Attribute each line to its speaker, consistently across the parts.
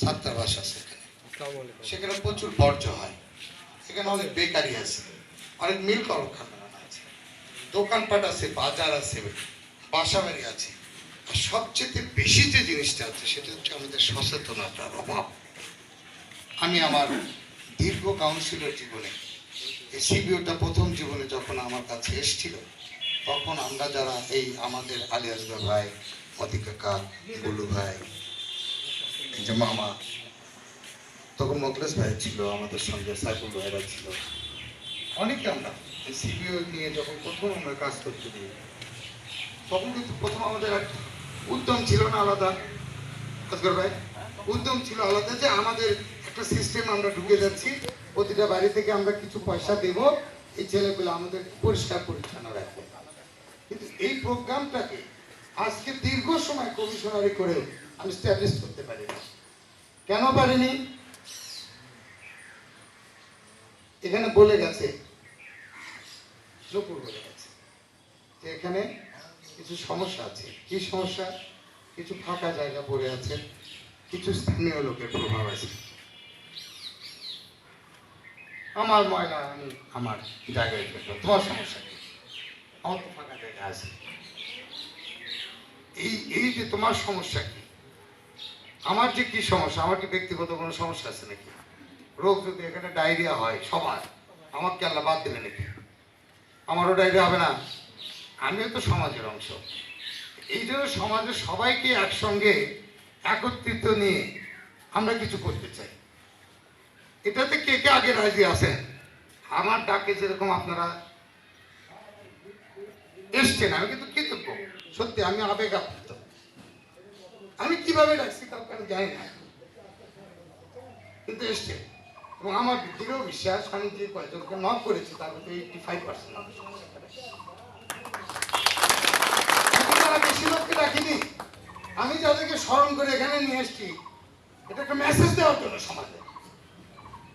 Speaker 1: ছাত্রাবাস আছে এখানে। সেখানে প্রচুর বর্জ্য হয়। এখানে অনেক বেকারি আছে অনেক মিল কলকারখানা আছে দোকানপাট আছে বাজার আছে বাসা বাড়ি আছে। আর সবচেয়ে বেশি যে জিনিসটা আছে সেটা হচ্ছে আমাদের সচেতনতার অভাব। আমি আমার দীর্ঘ কাউন্সিলর জীবনে এই সিবিওটা প্রথম জীবনে যখন আমার কাছে এসেছিল তখন আমরা যারা এই আমাদের আলিয়াসগা ভাই মতি কাকা গুলু ভাই যে মামা। তখন মোকলেশ ভাই ছিল, আমাদের সঙ্গে সাইফুল ভাইরা ছিল। অনেকে আমরা সিবিও নিয়ে যখন প্রথম আমরা কাজ করতে দিই তখন কিন্তু প্রথম আমাদের উদ্যম ছিল না আলাদা। আজগর ভাই, উদ্যম ছিল আলাদা যে আমাদের একটা সিস্টেম আমরা ঢুকে যাচ্ছি, প্রতিটা বাড়ি থেকে আমরা কিছু পয়সা দেব, এই ছেলেগুলো আমাদের পরিষ্কার পরিচ্ছন্ন রাখবে। কিন্তু এই প্রোগ্রামটাকে আজকে দীর্ঘ সময় কমিশনারি করে আমি স্ট্যাবলিশ করতে পারিনি। কেন পারেনি? এখানে বলে গেছে বলে গেছে, যে এখানে কিছু সমস্যা আছে। কি সমস্যা? কিছু ফাঁকা জায়গা পড়ে আছে, কিছু স্থানীয় লোকের প্রভাব আছে। আমার ময়লা, আমি, আমার জায়গায় ফেলব তোমার সমস্যা কি আমার তো ফাঁকা জায়গা আছে। এই এই যে তোমার সমস্যা কি? আমার যে কি সমস্যা? আমার কি ব্যক্তিগত কোনো সমস্যা আছে নাকি? রোগ যদি এখানে ডায়রিয়া হয় সবার আমার কি আল্লাহ বাদ দেবে নাকি? আমারও ডায়রিয়া হবে না। আমিও তো সমাজের অংশ। এই জন্য সমাজের সবাইকে একসঙ্গে একত্রিত নিয়ে আমরা কিছু করতে চাই। এটাতে কে কে আগে রাজি আছেন? আমার ডাকে যেরকম আপনারা এসছেন, আমি কিন্তু কৃতজ্ঞ। সত্যি, আমি আবেগ আপ্লুত আমি কীভাবে ডাকছি কাউকে আমি জানি না। কিন্তু এসছে। এবং আমার দৃঢ় বিশ্বাস, আমি যে কয়েকজনকে নক করেছি, তার মধ্যে এইটি ফাইভ পার্সেন্ট বেশি। লোককে ডাকিনি। আমি যাদেরকে স্মরণ করে এখানে নিয়ে এসেছি এটা একটা মেসেজ দেওয়ার জন্য সমাজে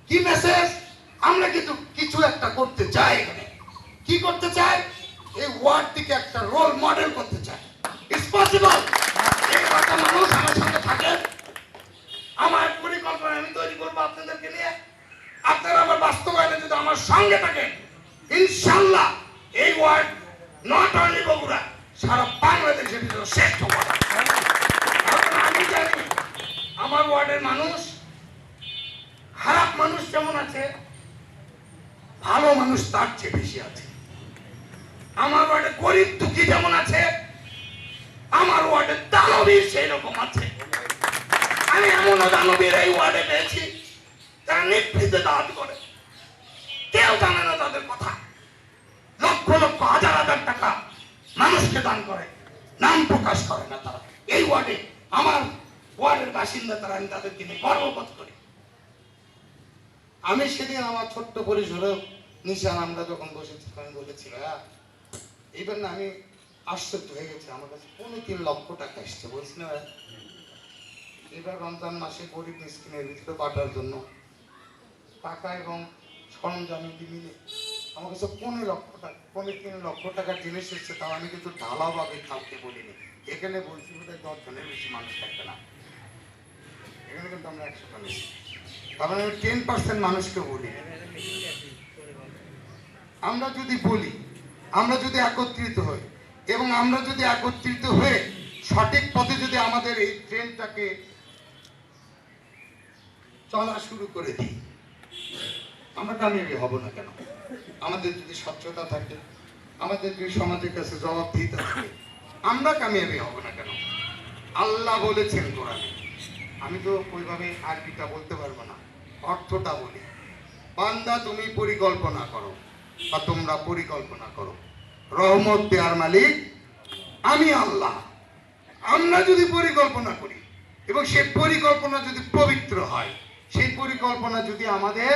Speaker 1: কি মেসেজ আমরা কিন্তু কিছু একটা করতে চাই এখানে। কি করতে চাই? এই ওয়ার্ডটিকে একটা রোল মডেল করতে চাই। ইটস পসিবল মানুষ আমার সঙ্গে থাকে, আমার পরিকল্পনা আমি তৈরি করব আপনাদেরকে নিয়ে। আপনারা আমার বাস্তবায়নে যদি আমার সঙ্গে থাকেন, ইনশাল্লাহ এই ওয়ার্ড নট অনলি বগুড়া, সারা বাংলাদেশের ভিতরে শ্রেষ্ঠ আমি জানি আমার ওয়ার্ডের মানুষ, খারাপ মানুষ যেমন আছে, ভালো মানুষ তার চেয়ে বেশি আছে। আমার ওয়ার্ডে গরিব দুঃখী যেমন আছে আমার ওয়ার্ডে দানবীর সেই রকম আছে। আমি এমন দানবীর এই ওয়ার্ডে পেয়েছি তারা নিভৃতে দান করে। কেউ জানে না তাদের কথা। লক্ষ লক্ষ, হাজার হাজার টাকা মানুষকে দান করে, নাম প্রকাশ করে না তারা। এই ওয়ার্ডে, আমার ওয়ার্ডের বাসিন্দা তারা আমি তাদেরকে নিয়ে গর্ববোধ করি। আমি সেদিন আমার ছোট্ট পরিসরে নিশান আমরা যখন বসেছি আমি বলেছি এইবার না আমি আশ্চর্য হয়ে গেছে। আমার কাছে পৌনে তিন লক্ষ টাকা এসছে। বলছি, না এবার রমজান মাসে গরিব মিসকিনের ভিতরে বাটার জন্য টাকা এবং সরঞ্জাম মিলে আমার কাছে পনেরো লক্ষ টাকা পনেরো তিন লক্ষ টাকার জিনিস এসছে, তাও আমি কিন্তু ঢালাভাবে কাউকে বলিনি। এখানে বলছি, বোধহয় দশ জনের বেশি মানুষ থাকবে না। এখানে কিন্তু আমরা একশো নিচ্ছি তার মানে টেন পার্সেন্ট মানুষকে বলি। আমরা যদি বলি, আমরা যদি একত্রিত হই এবং আমরা যদি একত্রিত হয়ে সঠিক পথে যদি আমাদের এই ট্রেনটাকে চলা শুরু করে দিই, আমরা কামিয়াবি হব না কেন? আমাদের যদি স্বচ্ছতা থাকে, আমাদের যদি সমাজের কাছে জবাবদিহিতা থাকে, আমরা কামিয়াবি হব না কেন? আল্লাহ বলেছেন কোরআনে। আমি তো ওইভাবে আরবিটা বলতে পারব না, অর্থটা বলি। বান্দা, তুমি পরিকল্পনা করো বা তোমরা পরিকল্পনা করো। রহমত দেওয়ার মালিক আমি আল্লাহ। আমরা যদি পরিকল্পনা করি এবং সেই পরিকল্পনা যদি পবিত্র হয়, সেই পরিকল্পনা যদি আমাদের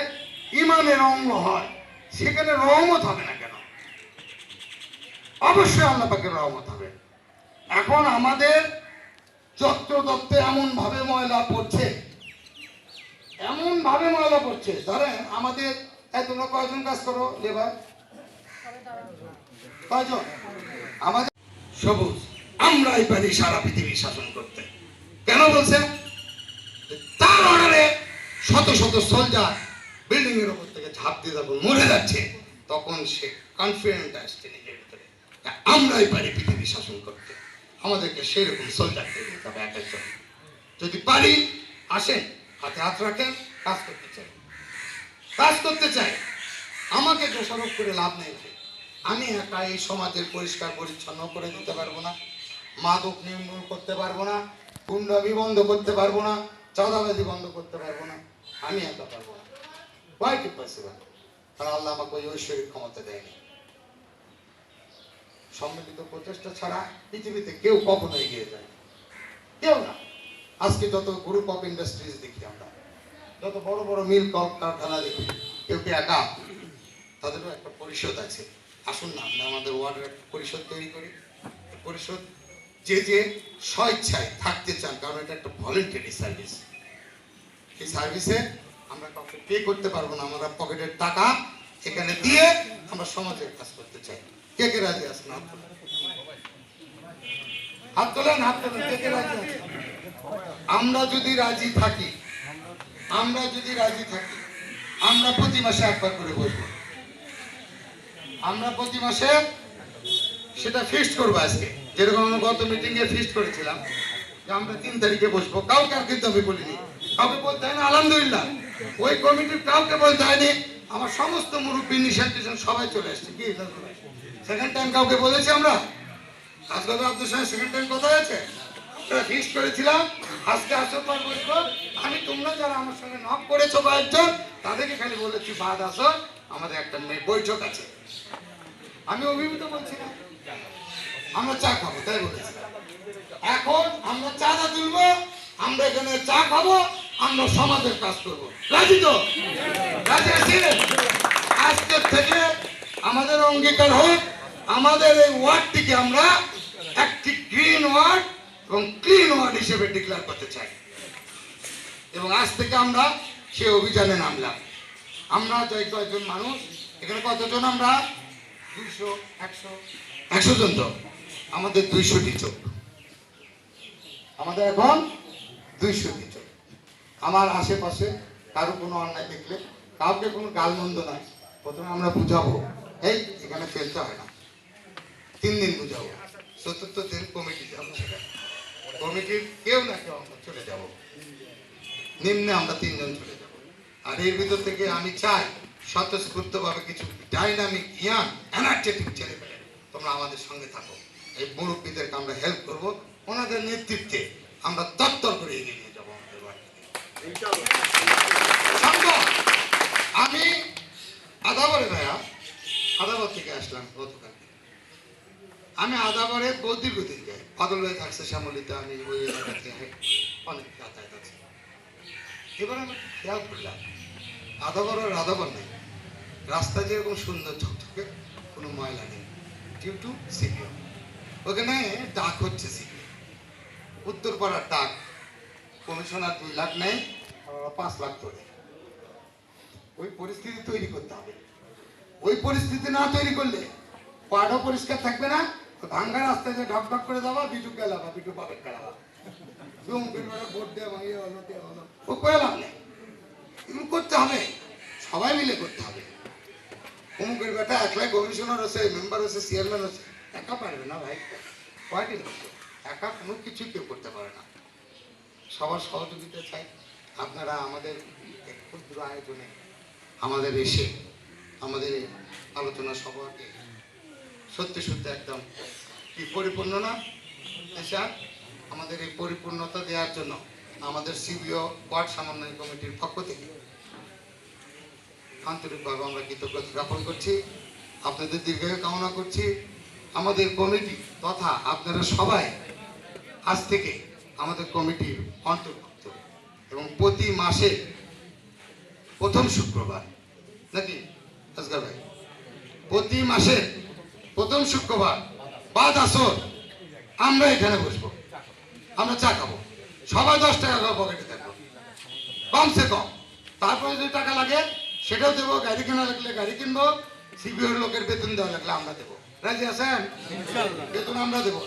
Speaker 1: ইমানের অঙ্গ হয়, সেখানে রহমত হবে না কেন? অবশ্যই আল্লাহ পাকের রহমত হবে। এখন আমাদের যত্র তত্ত্বে এমন ভাবে ময়লা পড়ছে এমন ভাবে ময়লা পড়ছে। ধরেন আমাদের এত কয়জন কাজ করো? লেবার? কয়জন সবুজ, আমরাই পারি সারা পৃথিবী শাসন করতে। কেন বলছে? তার শত শত সোলজার বিল্ডিং এর উপর থেকে ঝাঁপ দিয়ে যখন মরে যাচ্ছে, তখন সে কনফিডেন্ট আসছে নিজের ভিতরে। আমরাই পারি পৃথিবী শাসন করতে। আমাদেরকে সেরকম সোলজার তৈরি হবে এক একজন। যদি পারি, আসেন, হাতে হাত রাখেন, কাজ করতে চাই। কাজ করতে চাই। আমাকে দোষারোপ করে লাভ নেই। আমি একা এই সমাজের পরিষ্কার পরিচ্ছন্ন করে দিতে পারব না। মাদক নির্মূল করতে পারব না, গুন্ডামি বন্ধ করতে পারব না, চাঁদাবাজি বন্ধ করতে পারব না। আমি একা পারব না। কোয়াইট পসিবল কারণ আল্লাহ আমাকে ওই ঐশ্বরিক ক্ষমতা দেয়নি। সম্মিলিত প্রচেষ্টা ছাড়া পৃথিবীতে কেউ কখনো এগিয়ে যায়। কেউ না। আজকে যত গ্রুপ অফ ইন্ডাস্ট্রিজ দেখি আমরা, যত বড় বড় মিল কল কারখানা দেখি, কেউ কি একা? তাদেরও একটা পরিষদ আছে। আসুন না, আমরা আমাদের ওয়ার্ডের একটা পরিষদ তৈরি করি। পরিষদ যে যে স্বেচ্ছায় থাকতে চান, কারণ এটা একটা ভলেন্টারি সার্ভিস এই সার্ভিসে আমরা কাউকে পে করতে পারব না, আমরা পকেটের টাকা এখানে দিয়ে আমরা সমাজের কাজ করতে চাই। কে কে রাজি আছেন? হাত তোলেন। হাত তোলেন কে কে রাজি আমরা যদি রাজি থাকি, আমরা যদি রাজি থাকি, আমরা প্রতি মাসে একবার করে বসবো। আমরা প্রতি মাসে সেটা ফিক্সড করব আজকে। যেরকম আমরা গত মিটিং এ ফিক্সড করেছিলাম, যে আমরা তিন তারিখে বসবো। কাউকে আর কিন্তু আমি বলিনি। কাউকে বলতে হয় না, আলহামদুলিল্লাহ। ওই কমিটির কাউকে বলতে হয়নি। আমার সমস্ত মুরব্বী নিশান সবাই চলে আসছে। কি সেকেন্ড টাইম কাউকে বলেছি আমরা? আজকে তো আপনার সঙ্গে সেকেন্ড টাইম কথা হয়েছে ফিক্সড করেছিলাম। আজকে আসর পর বসবো আমি তোমরা যারা আমার সঙ্গে নক করেছ কয়েকজন, তাদেরকে খালি বলেছি, বাদ আসো। আমাদের একটা বৈঠক আছে। আমি অভিভূত বলছি না। আমরা চা খাব, তাই বলেছি। এখন আমরা চাঁদা তুলবো, আমরা এখানে চা খাব, আমরা সমাজের কাজ করব। রাজি তো? আজকের থেকে আমাদের অঙ্গীকার হোক, আমাদের এই ওয়ার্ডটিকে আমরা একটি গ্রিন ওয়ার্ড এবং ক্লিন ওয়ার্ড হিসেবে ডিক্লেয়ার করতে চাই। এবং আজ থেকে আমরা সে অভিযানে নামলাম। আমরা যাই কয়েকজন মানুষ, এখানে কতজন আমরা? দুইশো, একশো। একশো জন তো? আমাদের দুইশোটি চোখ। আমাদের এখন দুইশোটি চোখ। আমার আশেপাশে কারও কোনো অন্যায় দেখলে, কাউকে কোনো গালমন্দ নাই প্রথমে আমরা বুঝাবো এই এখানে ফেলতে হয় না। তিন দিন বুঝাবো। চতুর্থ দিন কমিটি যাব কমিটির কেউ না কেউ আমরা চলে যাব। নিম্নে আমরা তিনজন চলে যাব। আর এর ভিতর থেকে আমি চাই স্বতঃস্ফূর্তভাবে কিছু ডাইনামিক ইয়াং এনার্জেটিক ছেলে পেলে তোমরা আমাদের সঙ্গে থাকো। এই মুরব্বীদেরকে আমরা হেল্প করব, ওনাদের নেতৃত্বে আমরা তত্তর করে এগিয়ে নিয়ে যাব আমাদের আমি আদাবরে ভাইয়া আদাবর থেকে আসলাম গতকাল। আমি আদাবরে বহু দীর্ঘদিন যাই। পাগল হয়ে থাকছে শ্যামলিতে আমি ওই এলাকাতে অনেক যাতায়াত আছে। এবার আমি খেয়াল করলাম আদাবর আর আদাবর নেই। রাস্তা যেরকম সুন্দর ঝকঝকে, কোনো ময়লা নেই। ডিউ টু সিপিও ওখানে ডাক হচ্ছে সিপিও উত্তরপাড়ার ডাক। কমিশনার দুই লাখ নেয় পাঁচ লাখ তোলে। ওই পরিস্থিতি তৈরি করতে হবে। ওই পরিস্থিতি না তৈরি করলে পাড়ও পরিষ্কার থাকবে না, ভাঙ্গা রাস্তায় যে ঢক করে যাওয়া বিটু গেলাবা বিটু পাবেন গেলাবা তুম বিটুরা ভোট দেওয়া ভাঙিয়ে হলো দেওয়া হলো ও করতে হবে। সবাই মিলে করতে হবে। অমুকের বেটা একলাই কমিশনার আছে মেম্বার আছে চেয়ারম্যান আছে। একা পারবে না ভাই। কয়টি একা কোনো কিছু কেউ করতে পারে না। সবার সহযোগিতা চাই। আপনারা আমাদের ক্ষুদ্র আয়োজনে আমাদের এসে আমাদের আলোচনা সভাকে সত্যি সত্যি একদম কি পরিপূর্ণ না? স্যার আমাদের এই পরিপূর্ণতা দেওয়ার জন্য আমাদের সিবিও ওয়ার্ড সমন্বয় কমিটির পক্ষ থেকে আন্তরিকভাবে আমরা কৃতজ্ঞতা জ্ঞাপন করছি। আপনাদের দীর্ঘায়ু কামনা করছি। আমাদের কমিটি তথা আপনারা সবাই আজ থেকে আমাদের কমিটির অন্তর্ভুক্ত এবং প্রতি মাসে প্রথম শুক্রবার, নাকি? আজকাল ভাই, প্রতি মাসে প্রথম শুক্রবার, বাদ আসর, আমরা এখানে বসবো। আমরা চা খাব। সবাই দশ টাকা করে পকেটে থাকব। কমসে কম। তারপরে যে টাকা লাগে সেটাও দেবো গাড়ি কেনা লাগলে গাড়ি কিনবো সিবিওর লোকের বেতন দেওয়া লাগলে আমরা দেবো। রাজি আছেন? বেতন আমরা দেবো।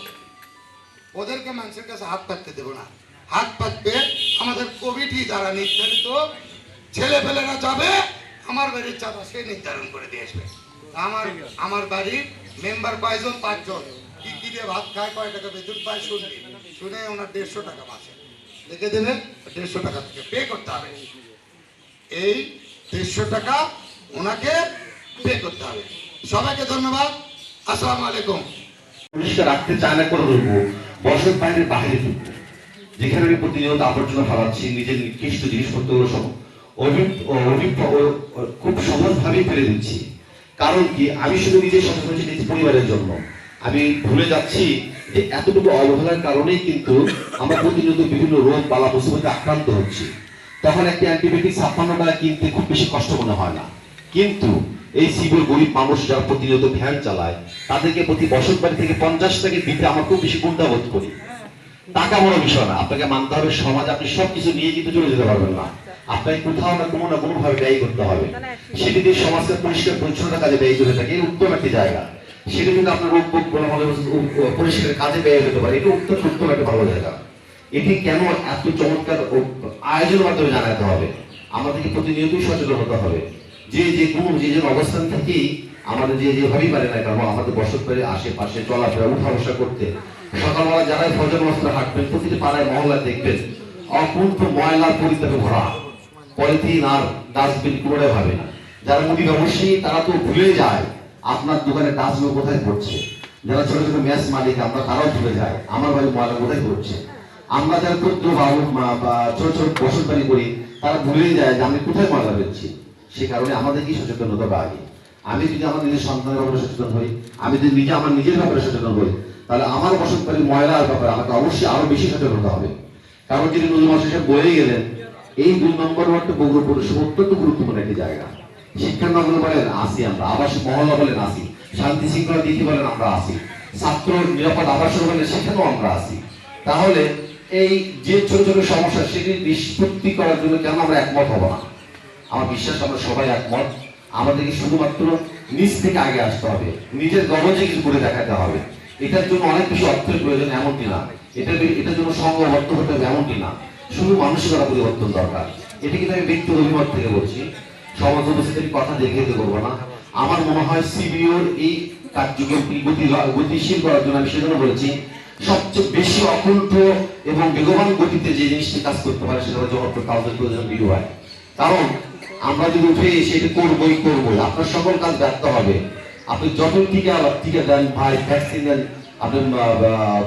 Speaker 1: ওদেরকে মানুষের কাছে হাত পাততে দেবো না। হাত পাতবে আমাদের কমিটি দ্বারা নির্ধারিত। ছেলে পেলেরা যাবে আমার বাড়ির চাঁদা সে নির্ধারণ করে দিয়ে আসবে। আমার আমার বাড়ির মেম্বার কয়জন? পাঁচজন। কি কি দিয়ে ভাত খায় কয় টাকা বেতন পায় শুনবি। শুনে ওনার দেড়শো টাকা মাসে লিখে দেবেন দেড়শো টাকা থেকে পে করতে হবে। এই দেড়শো টাকা ওনাকে পে করতে হবে। সবাইকে ধন্যবাদ। আসসালামু আলাইকুম।
Speaker 2: পরিষ্কার রাখতে চায় না করে বসত বাইরের বাইরে ঢুকবো। যেখানে আমি প্রতিনিয়ত আবর্জনা ফেলাচ্ছি, নিজের নিকৃষ্ট জিনিসপত্রগুলো সব খুব সহজভাবেই ফেলে দিচ্ছি। কারণ কি? আমি শুধু নিজে সচেতন পরিবারের জন্য। আমি ভুলে যাচ্ছি যে এতটুকু অবহেলার কারণেই কিন্তু আমরা প্রতিনিয়ত বিভিন্ন রোগ, বালা মুসিবতে আক্রান্ত হচ্ছি। তখন একটা অ্যান্টিবায়োটিক ছাপ্পান্ন টাকা কিনতে খুব বেশি কষ্ট মনে হয় না। কিন্তু এই সিভিল গরিব মানুষ যারা প্রতিনিয়ত ভ্যান চালায়, তাদেরকে প্রতি বসত বাড়ি থেকে পঞ্চাশ টাকা দিতে আমার খুব বেশি কুণ্ঠাবোধ করি। টাকা বড় বিষয় না, আপনাকে মানতে হবে সমাজ আপনি সবকিছু নিয়ে কিন্তু চলে যেতে পারবেন না। আপনাকে কোথাও না কোনো না কোনো ভাবে ব্যয় করতে হবে। সেটি দিয়ে সমাজকে পরিষ্কার পরিচ্ছন্নতা কাজে ব্যয় করে থাকে এটা উত্তম একটি জায়গা। সেটা কিন্তু আপনার বোগ বলে মনে পরিষ্কার কাজে ব্যয় হতে পারে। এটা উত্তম উত্তম একটা ভালো জায়গা। এটি কেন এত চমৎকার আয়োজনের মাধ্যমে জানাতে হবে? আমাদেরকে প্রতিনিয়তই সচেতন হতে হবে। যে যে কোনো, যে যে অবস্থান থেকেই আমাদের যে যেভাবেই পারে না কেন, আমাদের বসত করে আশেপাশে চলাফেরা উঠা বসা করতে। সকালবেলা যারাই ফজর বস্ত্র হাঁটবেন, প্রতিটি পাড়ায় মহল্লা দেখবেন অপূর্ব ময়লার পরিত্যাগে ভরা। পলিথিন আর ডাস্টবিন কোনোটাই ভাবে না। যারা মুদি ব্যবসায়ী, তারা তো ভুলে যায়। আপনার দোকানে ডাস্টবিন কোথায় পড়ছে? যারা ছোট ছোট ম্যাচ মালিক, আমরা তারাও ভুলে যায় আমার বাড়ি ময়লা কোথায় পড়ছে? আমরা যারা ক্ষুদ্র মা- বা ছোট ছোট বসত বাড়ি করি, তারা ভুলেই যায় যে আমি কোথায় ময়লা দিচ্ছি সে কারণে আমাদেরকেই সচেতন হতে হবে আগে আমি যদি আমার নিজের সন্তানের ব্যাপারে সচেতন হই, আমি যদি নিজে আমার নিজের ব্যাপারে সচেতন হই, তাহলে আমার বসত বাড়ির ময়লার ব্যাপারে আমাকে অবশ্যই আরও বেশি সচেতন হবে। কারণ যিনি নজরুল মাসে বয়ে গেলেন, এই দুই নম্বর ওয়ার্ডটা বগুড়া অত্যন্ত গুরুত্বপূর্ণ একটি জায়গা। শিক্ষার বলেন আসি আমরা, আবাসিক মহল্লা বলেন আসি, শান্তি শৃঙ্খলা দিদি বলেন আমরা আসি, ছাত্র নিরাপদ আবাসন বলেন সেখানেও আমরা আসি। তাহলে এই যে ছোট ছোট সমস্যা সেটি নিষ্পত্তি করার জন্য কেন আমরা একমত হব না? আমার বিশ্বাস আমরা সবাই একমত। আমাদেরকে শুধুমাত্র নিজ থেকে আগে আসতে হবে, নিজের গরজে কিছু করে দেখাতে হবে। এটার জন্য অনেক বেশি অর্থের প্রয়োজন এমনটি না এটা এটার জন্য সংঘবদ্ধ হতে হবে এমনটি না শুধু মানসিকতা পরিবর্তন দরকার। এটা কিন্তু আমি ব্যক্তিগত অভিমত থেকে বলছি। সমাজ উপস্থিতির কথা দেখে যেতে করব না। আমার মনে হয় সিবিওর এই কার্যক্রমটি গতি গতিশীল করার জন্য আমি সেজন্য বলেছি, সবচেয়ে বেশি অকুণ্ঠ এবং বেগবান গতিতে যে জিনিসটি কাজ করতে পারে সেটা হচ্ছে অর্থ কাউদের প্রয়োজন হয়। কারণ আমরা যদি উঠে সেটা করবোই করবোই, আপনার সকল কাজ ব্যর্থ হবে। আপনি যত টিকা টিকা দেন ভাই ভ্যাকসিন দেন, আপনি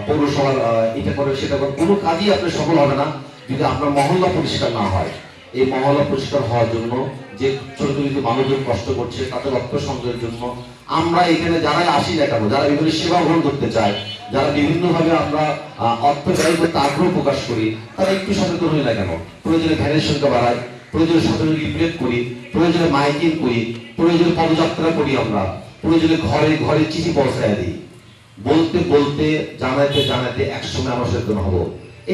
Speaker 2: পৌরসভার এটা করে সেটা করে কোনো কাজই আপনার সফল হবে না যদি আপনার মহল্লা পরিষ্কার না হয়। এই মহল্লা পরিষ্কার হওয়ার জন্য যে ছোট ছোট মানুষজন কষ্ট করছে, তাদের রক্ত সংগ্রহের জন্য। আমরা এখানে যারাই আসি কেন, যারা বিভিন্ন সেবা গ্রহণ করতে চায়, যারা বিভিন্ন ভাবে আমরা অর্থ ব্যয় করতে আগ্রহ প্রকাশ করি, তারা একটু সচেতন হই না কেন? প্রয়োজনে ভ্যানের সংখ্যা বাড়ায় প্রয়োজনে সচেতন লিফলেট করি, প্রয়োজনে মাইকিং করি, প্রয়োজনে পদযাত্রা করি আমরা, প্রয়োজনে ঘরে ঘরে চিঠি পৌঁছায় দিই। বলতে বলতে, জানাইতে জানাইতে একসময় আমরা সচেতন হব।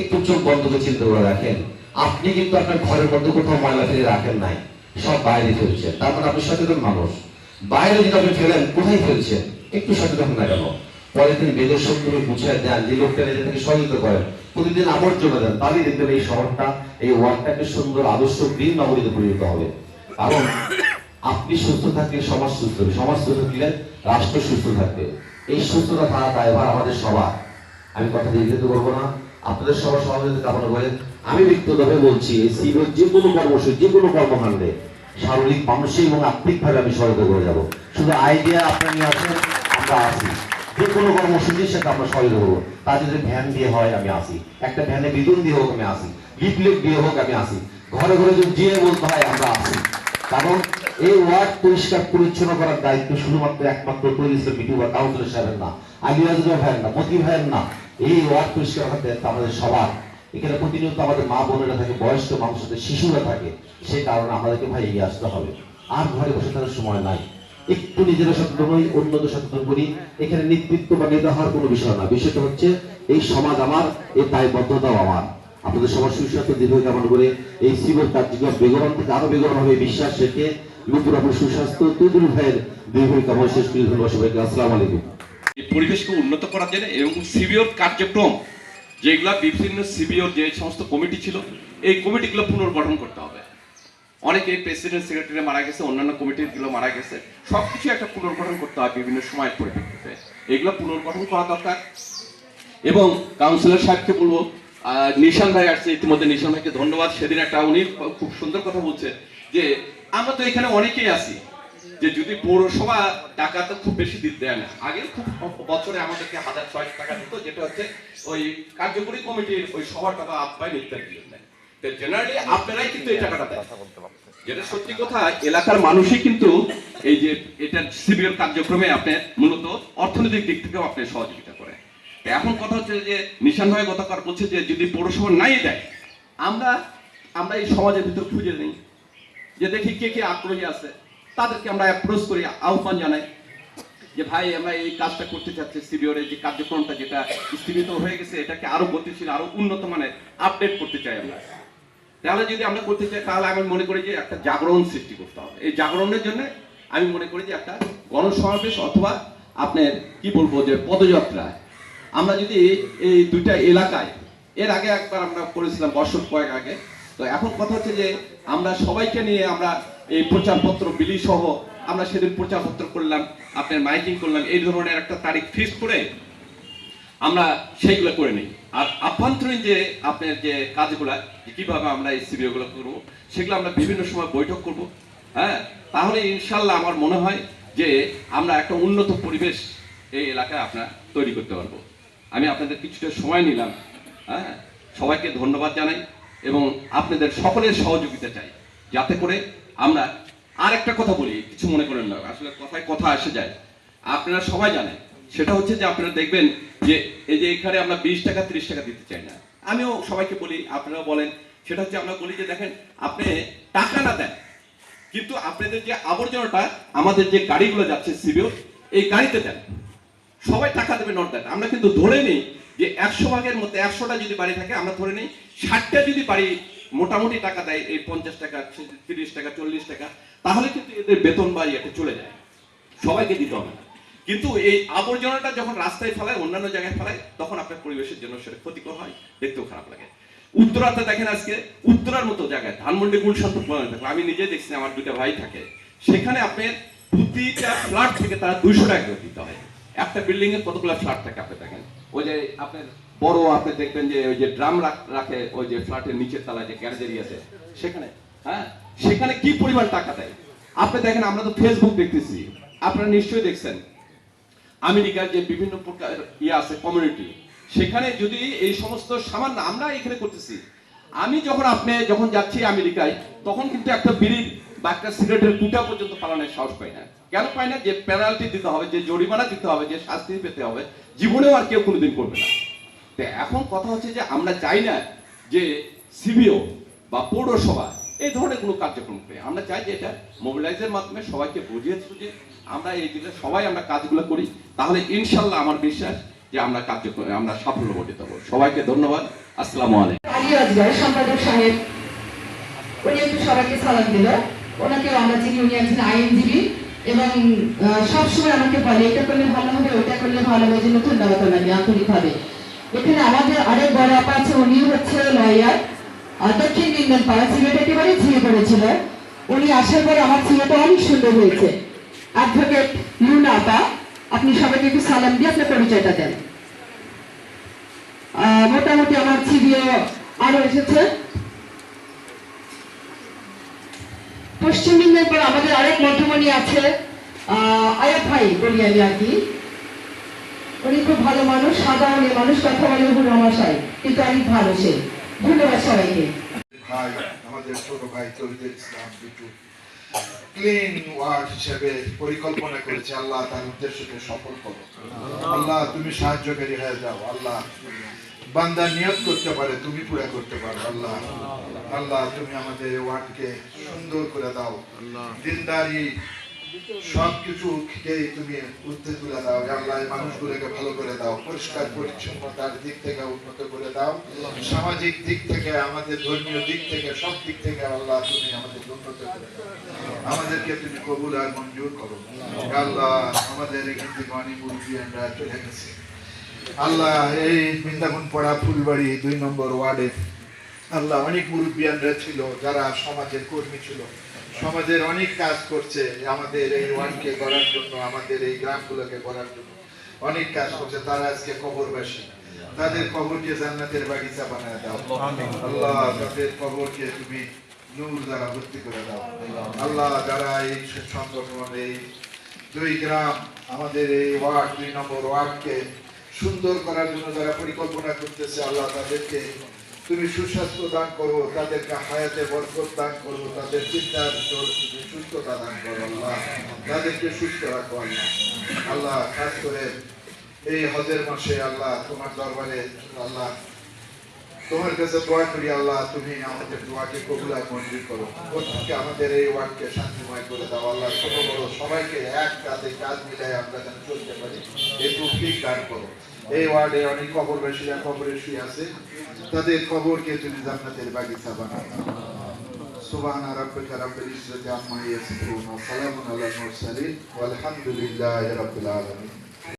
Speaker 2: একটু চোখ বন্ধ করে চিন্তা করে রাখেন। আপনি কিন্তু আপনার ঘরের মধ্যে কোথাও ময়লা ফেলে রাখেন নাই। সব বাইরে ফেলছেন তার মানে আপনি সচেতন মানুষ। বাইরে যদি আপনি ফেলেন, কোথায় ফেলছেন? একটু সচেতন না কেন? পরে তিনি বেদের সত্যকে বুঝিয়ে দেন, যে লোকটা নিজে থেকে সহযোগিতা করেন। প্রতিদিন আবর্জনা দেন। তাহলেই দেখবেন এই শহরটা, এই ওয়ার্ডটাকে সুন্দর, আদর্শ, গ্রিন নগরীতে পরিণত হবে। কারণ আপনি সুস্থ থাকলে সমাজ সুস্থ হবে। সমাজ সুস্থ থাকলে রাষ্ট্র সুস্থ থাকবে। এই সুস্থতা থাকা দায়ভার আমাদের সবার। আমি কথা দিয়ে যেতে করব না। আপনাদের সবার সহযোগিতা কামনা করে আমি ব্যক্তিগতভাবে বলছি, এই সিভিল যে কোনো কর্মসূচি যে কোনো কর্মকাণ্ডে শারীরিক, মানসিক এবং আত্মিকভাবে আমি সহযোগিতা করে যাব। শুধু আইডিয়া আপনার নিয়ে আসেন আমরা আসি যে কোনো কর্মসূচির সাথে আমরা সহযোগিতা করব। তা যদি ভ্যান দিয়ে হয়, আমি আসি একটা ভ্যানে বেতন দিয়ে হোক, আমি আসি লিফলেট দিয়ে হোক, আমি আসি ঘরে ঘরে যদি যেয়ে বলতে হয়, আমরা আসি কারণ এই ওয়ার্ড পরিষ্কার, পরিচ্ছন্ন করার দায়িত্ব শুধুমাত্র একমাত্র তৈরি বিটু বা কাউন্সিলর সাহেবের না। আলিয়াজ ভাইয়ের না মতি ভাইয়ের না। এই ওয়ার্ড পরিষ্কার দায়িত্ব আমাদের সবার। এখানে প্রতিনিয়ত আমাদের মা বোনেরা থাকে, বয়স্ক মানুষদের শিশুরা থাকে। সেই কারণে আমাদেরকে ভাই এগিয়ে আসতে হবে। আর ঘরে বসে থাকার সময় নাই। একটু নিজেরা সচেতন হই অন্যদের সচেতন করি। এখানে নেতৃত্ব বা নেতা হওয়ার কোনো বিষয় না। বিষয়টা হচ্ছে, এই সমাজ আমার এই দায়বদ্ধতাও আমার। আপনাদের সবার সুস্বাস্থ্য দীর্ঘ কামনা করে এই শিবের কার্যক্রম বেগবান থেকে আরও বেগবান হবে বিশ্বাস রেখে নতুন আপনার সুস্বাস্থ্য। তুদুল ভাইয়ের দীর্ঘ কামনা শেষ করে। ধন্যবাদ সবাইকে। আসসালামু আলাইকুম।
Speaker 3: পরিবেশকে উন্নত করার জন্য এবং সিবিওর কার্যক্রম, যেগুলা বিভিন্ন সিবিওর যে সমস্ত কমিটি ছিল, এই কমিটিগুলো পুনর্গঠন করতে হবে। অনেকে প্রেসিডেন্ট, সেক্রেটারি মারা গেছে, অন্যান্য কমিটিরগুলো মারা গেছে, সবকিছু একটা পুনর্গঠন করতে হয় বিভিন্ন সময়ের পরিপ্রেক্ষিতে। এগুলো পুনর্গঠন করা দরকার। এবং কাউন্সিলর সাহেবকে বলব নিশান ভাই আসছে, ইতিমধ্যে নিশান ভাইকে ধন্যবাদ। সেদিন একটা উনি খুব সুন্দর কথা বলছে যে, আমরা তো এখানে অনেকেই আছি। যে যদি পৌরসভা টাকা তো খুব বেশি দিতে দেয় না। আগে খুব বছরে আমাদেরকে হাজার ছয় টাকা দিত, যেটা হচ্ছে ওই কার্যকরী কমিটির ওই সবার টাকা জেনারেলি আপনারাই কিন্তু এই টাকাটা দেয় যেটা সত্যি কথা, এলাকার মানুষই কিন্তু এই যে এটা কার্যক্রমে আপনার মূলত অর্থনৈতিক দিক থেকেও আপনি সহযোগিতা করে এখন কথা হচ্ছে যে নিশান ভাই গতকাল বলছে যে যদি পৌরসভা নাই দেয়, আমরা আমরা এই সমাজের ভিতর খুঁজে নেই। যে দেখি কে কে আগ্রহী আছে। তাদেরকে আমরা অ্যাপ্রোচ করি, আহ্বান জানাই যে ভাই, আমরা এই কাজটা করতে চাচ্ছি সিবিওর যে কার্যক্রমটা যেটা স্থগিত হয়ে গেছে, এটাকে আরও গতিশীল, আরও উন্নত মানের আপডেট করতে চাই আমরা। তাহলে যদি আমরা করতে চাই, তাহলে আমি মনে করি যে একটা জাগরণ সৃষ্টি করতে হবে। এই জাগরণের জন্য আমি মনে করি যে একটা গণসমাবেশ অথবা আপনার কি বলব যে পদযাত্রা। আমরা যদি এই দুইটা এলাকায়, এর আগে একবার আমরা করেছিলাম বছর কয়েক আগে, তো এখন কথা হচ্ছে যে আমরা সবাইকে নিয়ে আমরা এই প্রচারপত্র, বিলি সহ আমরা সেদিন প্রচারপত্র করলাম, আপনার মাইকিং করলাম, এই ধরনের একটা তারিখ ফিক্স করে আমরা সেইগুলো করে নিই। আর আভ্যন্তরীণ যে আপনার যে কাজগুলা কীভাবে আমরা এই সিবিওগুলো করব, সেগুলো আমরা বিভিন্ন সময় বৈঠক করব হ্যাঁ? তাহলে ইনশাল্লাহ আমার মনে হয় যে আমরা একটা উন্নত পরিবেশ এই এলাকায় আপনার তৈরি করতে পারব। আমি আপনাদের কিছুটা সময় নিলাম হ্যাঁ? সবাইকে ধন্যবাদ জানাই এবং আপনাদের সকলের সহযোগিতা চাই, যাতে করে আমরা আর একটা কথা বলি, কিছু মনে করেন না, আসলে কথায় কথা এসে যায়। আপনারা সবাই জানেন, সেটা হচ্ছে যে আপনারা দেখবেন যে এই যে এখানে আমরা বিশ টাকা, ত্রিশ টাকা দিতে চাই না। আমিও সবাইকে বলি আপনারা বলেন, সেটা হচ্ছে আমরা বলি যে দেখেন, আপনি টাকা না দেন, কিন্তু আপনাদের যে আবর্জনাটা, আমাদের যে গাড়িগুলো যাচ্ছে সিবিও এই গাড়িতে দেন। সবাই টাকা দেবে নট দেন আমরা কিন্তু ধরে নিই যে একশো ভাগের মধ্যে একশোটা যদি বাড়ি থাকে, আমরা ধরে নিই ষাটটা যদি বাড়ি মোটামুটি টাকা দেয় এই পঞ্চাশ টাকা, তিরিশ টাকা, চল্লিশ টাকা, তাহলে কিন্তু এদের বেতন বা ইয়েতে চলে যায়। সবাইকে দিতে হবে কিন্তু এই আবর্জনাটা যখন রাস্তায় ফেলায়, অন্যান্য জায়গায় ফেলায়, তখন আপনার পরিবেশের জন্য সেটা ক্ষতিকর হয়, দেখতেও খারাপ লাগে। উত্তরাতে দেখেন আজকে, উত্তরার মতো জায়গায়, ধানমন্ডি গুলশান তো আমি নিজে দেখছি, আমার দুটা ভাই থাকে। সেখানে আপনার প্রতিটা ফ্ল্যাট থেকে তারা দুইশো টাকা দিতে হয়। একটা বিল্ডিং এর কতগুলো ফ্ল্যাট থাকে আপনি দেখেন? ওই যে আপনার বড় আপনি দেখবেন যে ওই যে ড্রাম রাখে ওই যে ফ্ল্যাটের নিচের তলায় যে গ্যারেজ আছে, সেখানে হ্যাঁ? সেখানে কি পরিমাণ টাকা দেয়? আপনি দেখেন, আমরা তো ফেসবুক দেখতেছি, আপনারা নিশ্চয়ই দেখছেন। আমেরিকার যে বিভিন্ন প্রকার ইয়ে আছে কমিউনিটি সেখানে যদি এই সমস্ত সামান্য আমরা এখানে করতেছি, আমি যখন আপনি যখন যাচ্ছি আমেরিকায়, তখন কিন্তু একটা বিড়ির বা একটা সিগারেটের কুটা পর্যন্ত পালানোর সাহস পাই না। কেন পাই না? যে পেনাল্টি দিতে হবে, যে জরিমানা দিতে হবে, যে শাস্তি পেতে হবে, জীবনেও আর কেউ কোনোদিন করবে না। এখন কথা হচ্ছে যে আমরা চাই না যে সিবিও বা পৌরসভা এই ধরনের কোনো কার্যক্রম করে। আমরা চাই যে এটা মোবিলাইজের মাধ্যমে সবাইকে বুঝিয়ে সুঝিয়ে আমরা এই দিকে সবাই আমরা কাজগুলো করি। তাহলে ইনশাল্লাহ আমার বিশ্বাস যে আমরা কার্যক্রমে আমরা সাফল্য ঘটিত হব। সবাইকে ধন্যবাদ। আসসালামু আলাইকুম।
Speaker 4: সম্পাদক সাহেব, উনি একটু সবাইকে সালাম দিল। ওনাকেও আমরা চিনি, উনি একজন আইনজীবী এবং সবসময় আমাকে বলে, এটা করলে ভালো হবে ওটা করলে ভালো হবে। জন্য ধন্যবাদ ওনাকে আন্তরিকভাবে। এখানে আমাদের আরেক বড় আপা আছে, উনি হচ্ছে লয়ার দক্ষিণ ইন্ডিয়ান পাড়া সিলেট একেবারে ঝিয়ে পড়েছিল। উনি আসার পরে আমার ছেলেটা অনেক সুন্দর হয়েছে। অ্যাডভোকেট লুনা আপা, আপনি সবাইকে একটু সালাম দিয়ে আপনার পরিচয়টা দেন। মোটামুটি আমার সিবিও আরও এসেছে। পশ্চিম মেদিনীপুর আমাদের আরেক মধ্যমণি আছে আয়াত ভাই বলি আমি আর কি। উনি খুব ভালো মানুষ সাধারণ মানুষ কথা বলে হুল মশাই কিন্তু অনেক ভালো সে। ধন্যবাদ সবাইকে।
Speaker 1: ভাই আমাদের ছোট ভাই ইসলাম বিটু। ক্লিন ওয়ার্ড হিসেবে পরিকল্পনা করেছে। আল্লাহ তার উদ্দেশ্যকে সফল করো। আল্লাহ তুমি সাহায্যকারী হয়ে যাও। আল্লাহ বান্দা নিয়ত করতে পারে তুমি পুরা করতে পারো। আল্লাহ আল্লাহ তুমি আমাদের ওয়ার্ডকে সুন্দর করে দাও। দিনদারি তুমি উঠতে তুলে দাও আল্লাহ মানুষগুলোকে ভালো করে দাও, পরিষ্কার পরিচ্ছন্নতার দিক থেকে উন্নত করে দাও। সামাজিক দিক থেকে, আমাদের ধর্মীয় দিক থেকে, সব দিক থেকে আল্লাহ তুমি উন্নত করে আমাদেরকে তুমি কবুল আর মঞ্জুর করো। আল্লাহ আমাদের এখান থেকে অনেক চলে গেছে। আল্লাহ এই বৃন্দাবন পড়া ফুলবাড়ি দুই নম্বর ওয়ার্ডে,
Speaker 5: আল্লাহ অনেক মুরব্বিয়ানরা ছিল, যারা সমাজের কর্মী ছিল। সমাজের অনেক কাজ করছে আমাদের এই ওয়ার্ডকে করার জন্য আমাদের এই গ্রামগুলোকে করার জন্য। অনেক কাজ করছে তারা আজকে কবরবাসী। তাদের কবরকে জান্নাতের বাগিচা বানায় দাও। আল্লাহ তাদের কবরকে তুমি নূর দ্বারা ভর্তি করে দাও। আল্লাহ যারা এই সংগঠন এই দুই গ্রাম আমাদের এই ওয়ার্ড দুই নম্বর ওয়ার্ডকে সুন্দর করার জন্য যারা পরিকল্পনা করতেছে আল্লাহ তাদেরকে তুমি সুস্বাস্থ্য দান করো, তাদেরকে হায়াতে বরকত দান করো, তাদের চিন্তার সুস্থতা দান করো, আল্লাহ। তাদেরকে সুস্থ রাখো, আল্লাহ। আল্লাহ, খাস করে এই হজের মাসে, আল্লাহ, তোমার দরবারে, আল্লাহ, তোমার কাছে দোয়া করি, আল্লাহ, তুমি আমাদের দোয়াকে কবুল মঞ্জুর করো। প্রত্যেককে আমাদের এই ওয়ার্ডকে শান্তিময় করে দাও, আল্লাহ, ছোট বড় সবাইকে এক কাজে কাজ মিলাই আমরা যেন চলতে পারি। এই তৌফিক দান করো। এই ওয়ার্ডে অনেক কবরবাসীরা কবরে শুয়ে আছে তাদের কবরকে তুমি জান্নাতের বাগিচা বানাও সুবহান রাব্বিকা রাব্বিল ইজ্জাতি আম্মা ইয়াসিফুন ওয়া সালামুন আলাল মুরসালিন ওয়াল হামদুলিল্লাহি রাব্বিল আলামিন